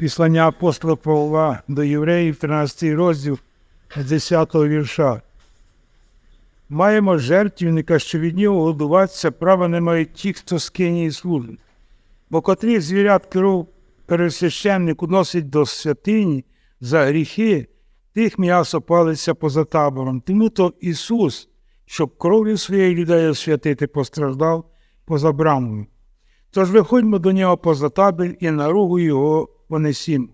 Післання апостола Павла до євреїв, 13 розділ 10 вірша. Маємо жертвівника, що від нього годуватися, права не мають ті, хто скині і служить. Бо котрих звірят керов пересвященник уносить до святині за гріхи, тих м'ясо палиться поза табором. Тому то Ісус, щоб кров'ю своєї людей освятити, постраждав поза брамою. Тож виходьмо до нього поза табір і на ругу його понесімо.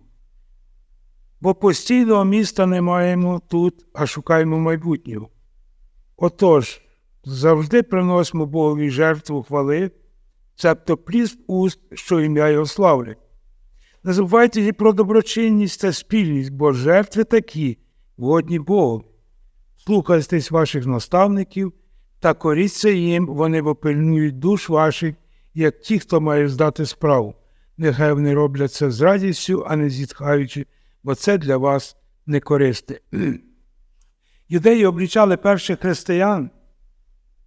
Бо постійного міста не маємо тут, а шукаємо майбутнього. Отож, завжди приносимо Богові жертву хвали, цебто пліс уст, що ім'я його славлять. Не забувайте і про доброчинність та спільність, бо жертви такі, годні Богу. Слухайтесь ваших наставників та коріться їм, вони попильнують душ ваших, як ті, хто має здати справу. Нехай вони роблять це з радістю, а не зітхаючи, бо це для вас не користе. Юдеї облічали перших християн,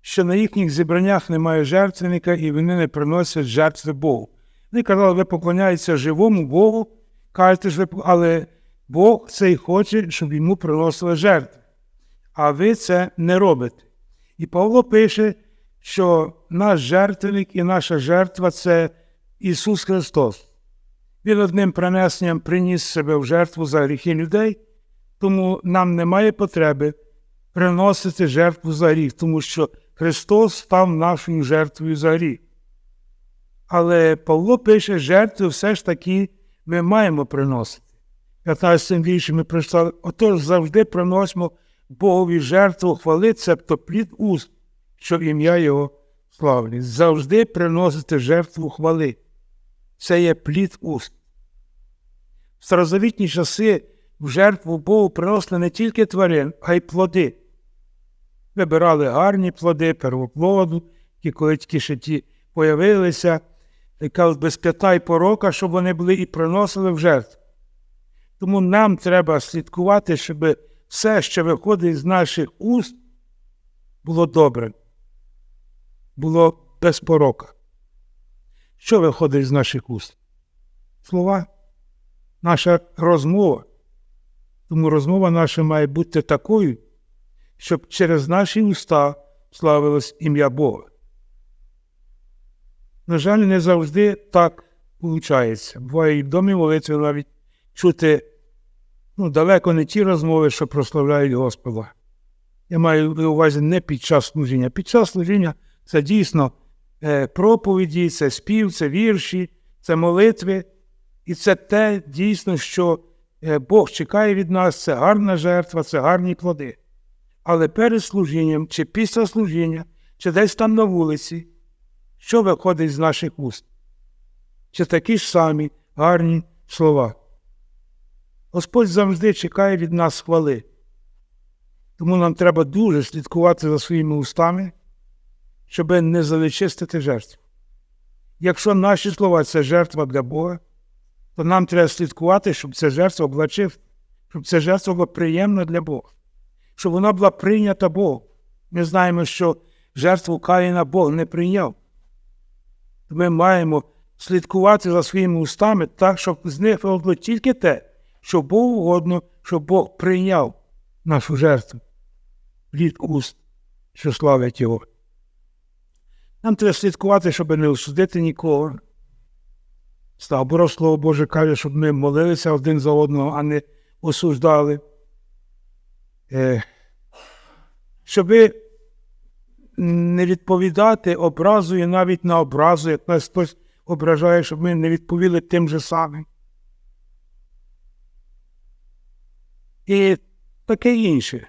що на їхніх зібраннях немає жертвенника і вони не приносять жертви Богу. Вони казали, ви поклоняєтеся живому Богу, кажете, ж але Бог цей хоче, щоб йому приносили жертви. А ви це не робите. І Павло пише, що наш жертвенник і наша жертва це Ісус Христос. Він одним принесенням приніс себе в жертву за гріхи людей, тому нам немає потреби приносити жертву за гріх, тому що Христос став нашою жертвою за гріх. Але Павло пише, жертви все ж таки ми маємо приносити. 15 вірші ми прочитали, отож завжди приносимо Богові жертву хвали, цебто плід уст, що ім'я Його славлять. Завжди приносити жертву хвали. Це є плід уст. В старозавітні часи в жертву Богу приносили не тільки тварин, а й плоди. Вибирали гарні плоди, первоплоду, які коли тільки ще появилися, яка без п'ята й порока, щоб вони були і приносили в жертву. Тому нам треба слідкувати, щоб все, що виходить з наших уст, було добре, було без порока. Що виходить з наших уст? Слова, наша розмова. Тому розмова наша має бути такою, щоб через наші уста славилось ім'я Бога. На жаль, не завжди так виходить. Буває і в домі молитви навіть чути ну, далеко не ті розмови, що прославляють Господа. Я маю на увазі не під час служіння. Під час служіння це дійсно проповіді, це спів, це вірші, це молитви. І це те дійсно, що е, Бог чекає від нас, це гарна жертва, це гарні плоди. Але перед служінням, чи після служіння, чи десь там на вулиці, що виходить з наших уст? Чи такі ж самі гарні слова? Господь завжди чекає від нас хвали. Тому нам треба дуже слідкувати за своїми устами, щоб не заличистити жертву. Якщо наші слова це жертва для Бога, то нам треба слідкувати, щоб ця жертва чиста, щоб ця жертва була приємна для Бога, щоб вона була прийнята Богом. Ми знаємо, що жертву Каїна Бог не прийняв. Ми маємо слідкувати за своїми устами так, щоб з них виходило тільки те, що Богу угодно, щоб Бог прийняв нашу жертву від уст, що славять Його. Нам треба слідкувати, щоб не осудити нікого. Наоборот, Слово Боже каже, щоб ми молилися один за одного, а не осуждали. Е, щоб не відповідати образою навіть на образу, як нас хтось ображає, щоб ми не відповіли тим же самим. І таке інше.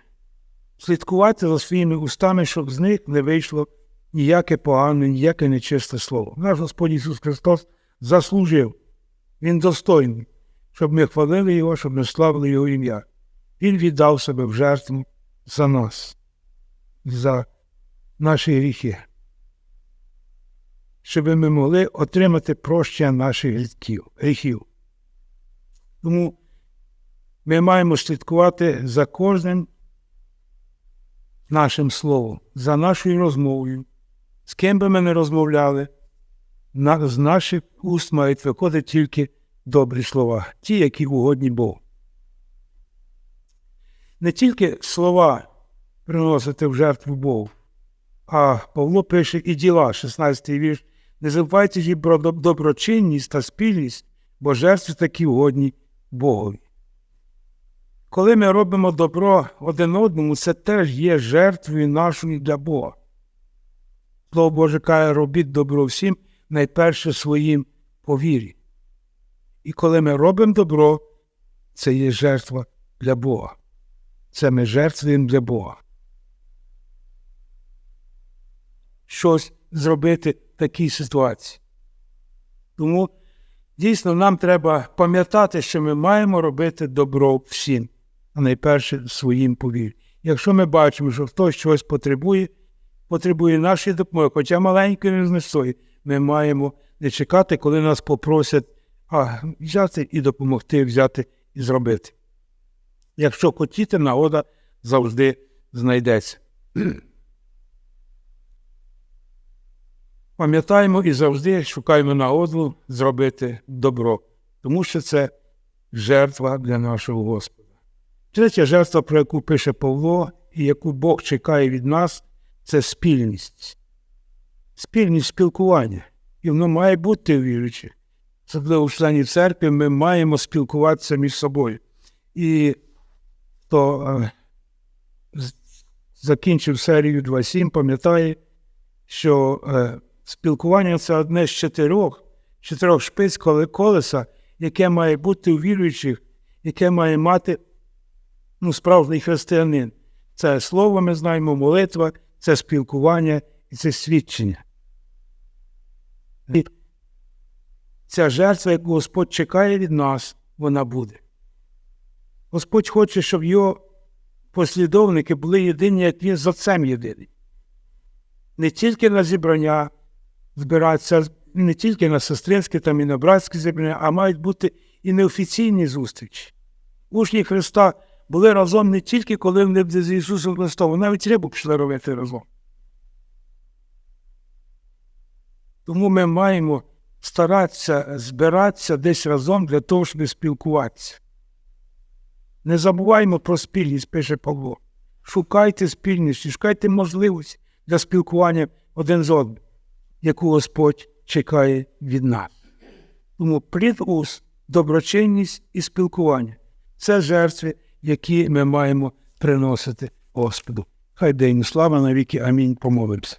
Слідкувати за своїми устами, щоб з них не вийшло ніяке погане, ніяке нечисте слово. Наш Господь Ісус Христос заслужив. Він достойний, щоб ми хвалили Його, щоб ми славили Його ім'я. Він віддав себе в жертву за нас, за наші гріхи, щоб ми могли отримати прощення наших гріхів. Тому ми маємо слідкувати за кожним нашим словом, за нашою розмовою, з ким би ми не розмовляли, з наших уст мають виходити тільки добрі слова, ті, які угодні Богу. Не тільки слова приносити в жертву Богу, а Павло пише і діла, 16 вірш. Не забувайте ж про доброчинність та спільність, бо жертви такі угодні Богові. Коли ми робимо добро один одному, це теж є жертвою нашою для Бога. Слово Боже каже, робіть добро всім, найперше своїм по вірі. І коли ми робимо добро, це є жертва для Бога. Це ми жертвуємо для Бога. Щось зробити в такій ситуації. Тому дійсно нам треба пам'ятати, що ми маємо робити добро всім, а найперше своїм повір'ю. Якщо ми бачимо, що хтось щось потребує, потребує нашої допомоги, хоча маленької незнесої, ми маємо не чекати, коли нас попросять а, взяти і допомогти, взяти і зробити. Якщо хотіти, нагода завжди знайдеться. Пам'ятаємо і завжди шукаємо нагоду зробити добро, тому що це жертва для нашого Господа. Третя жертва, про яку пише Павло, і яку Бог чекає від нас, це спільність. Спільність спілкування. І воно має бути у віруючих. Особливо в членів церкви ми маємо спілкуватися між собою. І хто е, з- закінчив серію 2.7, пам'ятає, що е, спілкування це одне з чотирьох, чотирьох шпиць коле- колеса, яке має бути у віруючих, яке має мати ну, справжній християнин. Це слово ми знаємо, молитва, це спілкування і це свідчення. І ця жертва, яку Господь чекає від нас, вона буде. Господь хоче, щоб його послідовники були єдині, як він з отцем єдиний. Не тільки на зібрання збиратися, не тільки на сестринське там і на братське зібрання, а мають бути і неофіційні зустрічі. Учні Христа були разом не тільки коли вони з Ісусом Христом, навіть рибу пішли робити разом. Тому ми маємо старатися збиратися десь разом для того, щоб спілкуватися. Не забуваймо про спільність, пише Павло. Шукайте спільність, шукайте можливості для спілкування один з одним, яку Господь чекає від нас. Тому плід уст, доброчинність і спілкування це жертви, які ми маємо приносити Господу. Хай день слава навіки. Амінь. Помолимося.